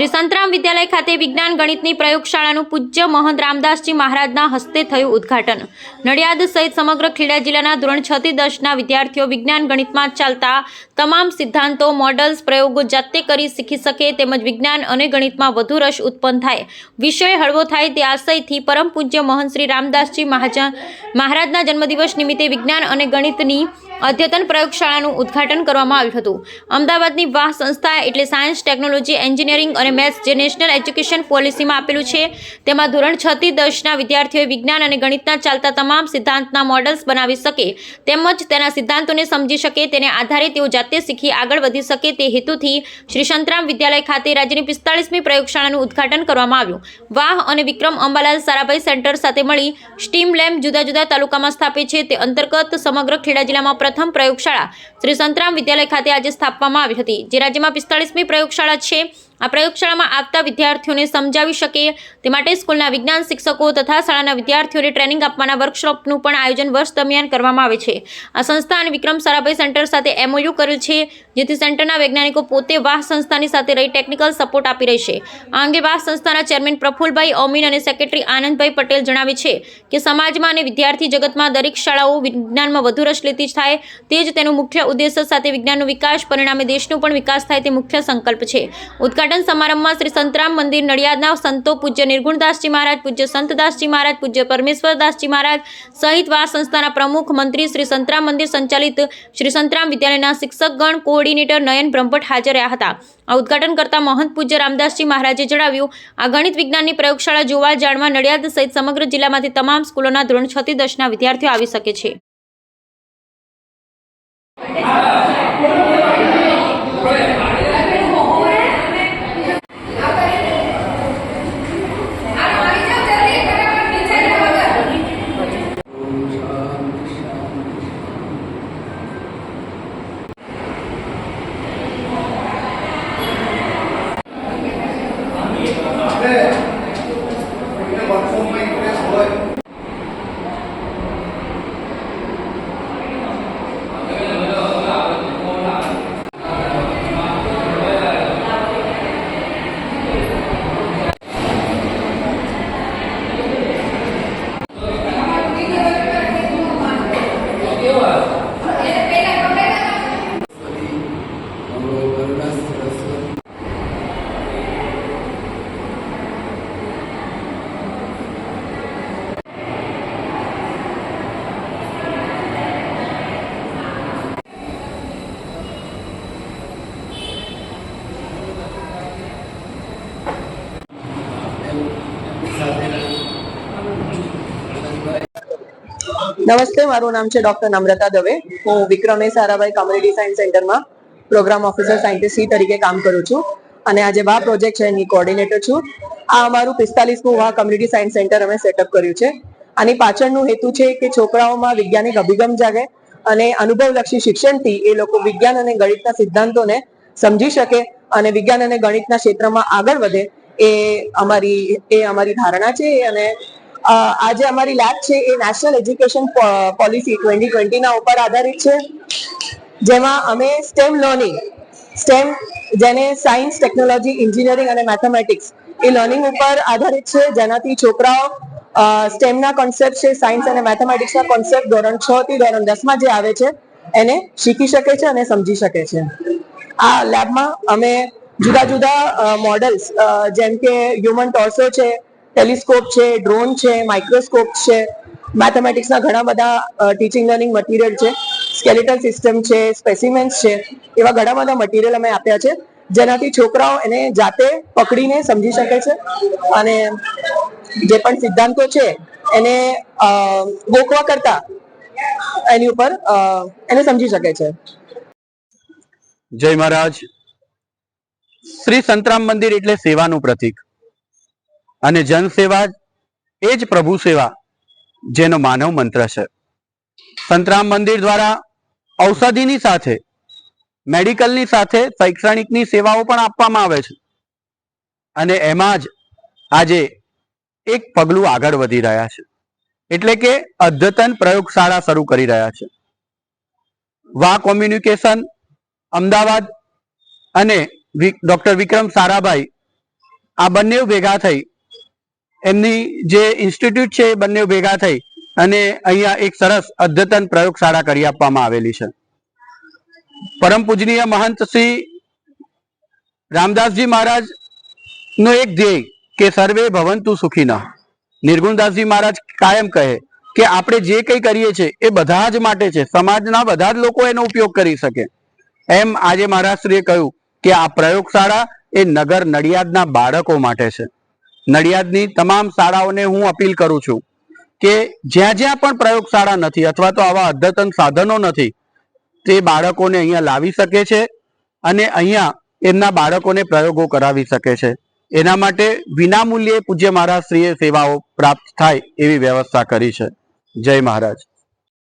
શ્રી સંતરામ વિદ્યાલય ખાતે વિજ્ઞાન ગણિતની પ્રયોગશાળાનું પૂજ્ય મહંત રામદાસજી મહારાજના હસ્તે થયું ઉદ્ઘાટન. નડિયાદ સહિત સમગ્ર ખેડા જિલ્લાના ધોરણ છ થી દસના વિદ્યાર્થીઓ વિજ્ઞાન ગણિતમાં ચાલતા તમામ સિદ્ધાંતો મોડલ્સ પ્રયોગો જાતે કરી શીખી શકે તેમજ વિજ્ઞાન અને ગણિતમાં વધુ રસ ઉત્પન્ન થાય. વિષય હળવો થાય તે આશયથી પરમ પૂજ્ય મહંત શ્રી રામદાસજી મહાજા, મહારાજના જન્મદિવસ નિમિત્તે વિજ્ઞાન અને ગણિતની અદ્યતન પ્રયોગશાળાનું ઉદ્ઘાટન કરવામાં આવ્યું હતું. અમદાવાદની વાહ સંસ્થા એટલે સાયન્સ, ટેકનોલોજી, એન્જિનિયરિંગ અને મેથ્સ જે નેશનલ એજ્યુકેશન પોલિસીમાં આપેલું છે. તેમાં ધોરણ છ થી દસના વિદ્યાર્થીઓએ વિજ્ઞાન અને ગણિતના ચાલતા તમામ સિદ્ધાંતના મોડલ્સ બનાવી શકે, તેમજ તેના સિદ્ધાંતોને સમજી શકે, તેને આધારે તેઓ જાતે શીખી આગળ વધી શકે તે હેતુથી શ્રી સંતરામ વિદ્યાલય ખાતે રાજ્યની પિસ્તાળીસમી પ્રયોગશાળાનું ઉદ્ઘાટન કરવામાં આવ્યું. વાહ અને વિક્રમ અંબાલાલ સારાભાઈ સેન્ટર સાથે મળી સ્ટીમ લેમ્પ જુદા જુદા તાલુકામાં સ્થાપે છે. તે અંતર્ગત સમગ્ર ખેડા જિલ્લામાં પ્રથમ પ્રયોગશાળા શ્રી સંતરામ વિદ્યાલય ખાતે આજે સ્થાપવામાં આવી હતી. જે રાજ્યમાં પિસ્તાળીસમી પ્રયોગશાળા છે આ પ્રયોગશાળામાં આવતા વિદ્યાર્થીઓને સમજાવી શકે તે માટે સ્કૂલના વિજ્ઞાન શિક્ષકો તથા શાળાના વિદ્યાર્થીઓને ટ્રેનિંગ આપવાના વર્કશોપનું પણ આયોજન વર્ષ દરમિયાન કરવામાં આવે છે. આ સંસ્થા અને વિક્રમ સારાભાઈ સેન્ટર સાથે એમઓયુ કર્યું છે, જેથી સેન્ટરના વૈજ્ઞાનિકો પોતે વાહ સંસ્થાની સાથે રહી ટેકનિકલ સપોર્ટ આપી રહેશે આ અંગે વાહ સંસ્થાના ચેરમેન પ્રફુલભાઈ ઓમીન અને સેક્રેટરી આનંદભાઈ પટેલ જણાવે છે કે સમાજમાં અને વિદ્યાર્થી જગતમાં દરેક શાળાઓ વિજ્ઞાનમાં વધુ રસ લેતી થાય. તે જ તેનું મુખ્ય ઉદ્દેશ્ય સાથે વિજ્ઞાનનો વિકાસ, પરિણામે દેશનો પણ વિકાસ થાય તે મુખ્ય સંકલ્પ છે. ઉદ્ઘાટન સમારંભમાં શ્રી સંતરામ મંદિર, નડિયાદના સંતો પૂજ્ય નિર્ગુણદાસજી મહારાજ, પૂજ્ય સંતદાસજી મહારાજ, પૂજ્ય પરમેશ્વરદાસજી મહારાજ સહિત વા સંસ્થાના પ્રમુખ મંત્રી શ્રી સંતરામ મંદિર સંચાલિત શ્રી સંતરામ વિદ્યાલયના શિક્ષકગણ, કોઓર્ડિનેટર નયન બ્રહ્મભટ્ટ હાજર રહ્યા હતા. આ ઉદ્ઘાટન કરતા મહંત પૂજ્ય રામદાસજી મહારાજે જણાવ્યું, આ ગણિત વિજ્ઞાનની પ્રયોગશાળા જોવા જાણવા નડિયાદ સહિત સમગ્ર જિલ્લામાંથી તમામ સ્કૂલોના ધોરણ છ થી દસના વિદ્યાર્થીઓ આવી શકે છે. fé નમસ્તે, મારું નામ છે ડોક્ટર નમ્રતા દવે. હું વિક્રમે સારાભાઈ કોમ્યુનિટી સાયન્સ સેન્ટરમાં પ્રોગ્રામ ઓફિસર સાયન્ટિસ્ટ તરીકે કામ કરું છું. અને આજે વા પ્રોજેક્ટ છે, એની કોઓર્ડિનેટર છું. આ અમારું પિસ્તાલીસમું વા કોમ્યુનિટી સાયન્સ સેન્ટર અમે સેટઅપ કર્યું છે. આની પાછળનું હેતુ છે કે છોકરાઓમાં વૈજ્ઞાનિક અભિગમ જાગે અને અનુભવલક્ષી શિક્ષણથી એ લોકો વિજ્ઞાન અને ગણિતના સિદ્ધાંતોને સમજી શકે અને વિજ્ઞાન અને ગણિતના ક્ષેત્રમાં આગળ વધે એ અમારી એ અમારી ધારણા છે અને આજે અમારી લેબ છે એ નેશનલ એજ્યુકેશન પોલિસી ટ્વેન્ટી ટ્વેન્ટીના ઉપર આધારિત છે. જેમાં અમે સ્ટેમ લર્નિંગ સ્ટેમ જેને સાયન્સ ટેકનોલોજી એન્જિનિયરિંગ અને મેથેમેટિક્સ એ લર્નિંગ ઉપર આધારિત છે. જેનાથી છોકરાઓ સ્ટેમના કોન્સેપ્ટ છે સાયન્સ અને મેથેમેટિક્સના કોન્સેપ્ટ ધોરણ છ થી ધોરણ દસમાં જે આવે છે, એને શીખી શકે છે અને સમજી શકે છે. આ લેબમાં અમે જુદા જુદા મોડલ્સ જેમ કે હ્યુમન ટોર્સો છે ટેલિસ્કોપ છે ડ્રોન છે માઇક્રોસ્કોપ છે મેથેમેટિક્સના ઘણા બધા ટીચિંગ લર્નિંગ મટીરિયલ છે સ્કેલેટલ સિસ્ટમ છે સ્પેસિમેન્સ છે, એવા ઘણા બધા મટીરિયલ અમે આપ્યા છે, જેનાથી છોકરાઓ એને જાતે પકડીને સમજી શકે છે અને જે પણ સિદ્ધાંતો છે એને ગોકવા કરતા એની ઉપર એને સમજી શકે છે. જય મહારાજ. શ્રી સંતરામ મંદિર એટલે સેવાનું પ્રતીક. અને જન સેવા એ જ પ્રભુ સેવા, જેનો માનવ મંત્ર છે. સંતરામ મંદિર દ્વારા ઔષધિની સાથે, મેડિકલની સાથે શૈક્ષણિકની સેવાઓ પણ આપવામાં આવે છે. અને એમાં જ આજે એક પગલું આગળ વધી રહ્યા છે. એટલે કે અદ્યતન પ્રયોગશાળા શરૂ કરી રહ્યા છે. વા કોમ્યુનિકેશન, અમદાવાદ અને ડોક્ટર વિક્રમ સારાભાઈ, આ બંને ભેગા થઈ. એમની જે ઇન્સ્ટિટ્યૂટ છે એ બંને ભેગા થઈ અને અહીંયા એક સરસ અદ્યતન પ્રયોગશાળા કરી આપવામાં આવેલી છે. પરમ પૂજનીય મહંત શ્રી રામદાસજી મહારાજ નો એક ધ્યેય કે સર્વે ભવંતુ સુખીના. નિર્ગુણદાસજી મહારાજ કાયમ કહે કે આપણે જે કંઈ કરીએ છીએ એ બધા જ માટે છે. સમાજના બધા જ લોકો એનો ઉપયોગ કરી શકે. એમ આજે મહારાજશ્રીએ કહ્યું કે આ પ્રયોગશાળા એ નગર નડિયાદના બાળકો માટે છે. નડિયાદની તમામ શાળાઓને હું અપીલ કરું છું કે જ્યાં જ્યાં પણ પ્રયોગશાળા નથી અથવા તો આવા અદ્યતન સાધનો નથી, તે બાળકોને અહીંયા લાવી શકે છે અને અહીંયા એમના બાળકોને પ્રયોગો કરાવી શકે છે. એના માટે વિનામૂલ્યે પૂજ્ય મહારાજશ્રીએ સેવાઓ પ્રાપ્ત થાય એવી વ્યવસ્થા કરી છે. જય મહારાજ.